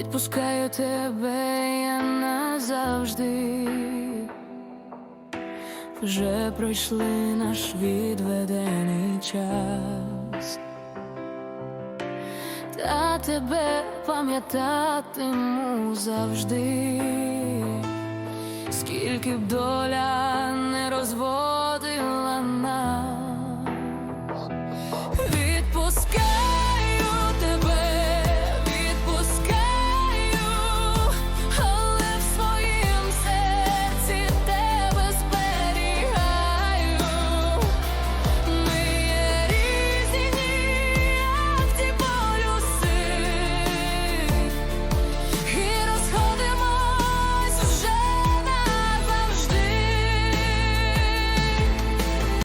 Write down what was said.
відпускаю тебе я назавжди. Вже пройшли наш відведений час, та тебе пам'ятатиму завжди, скільки б доля не розводила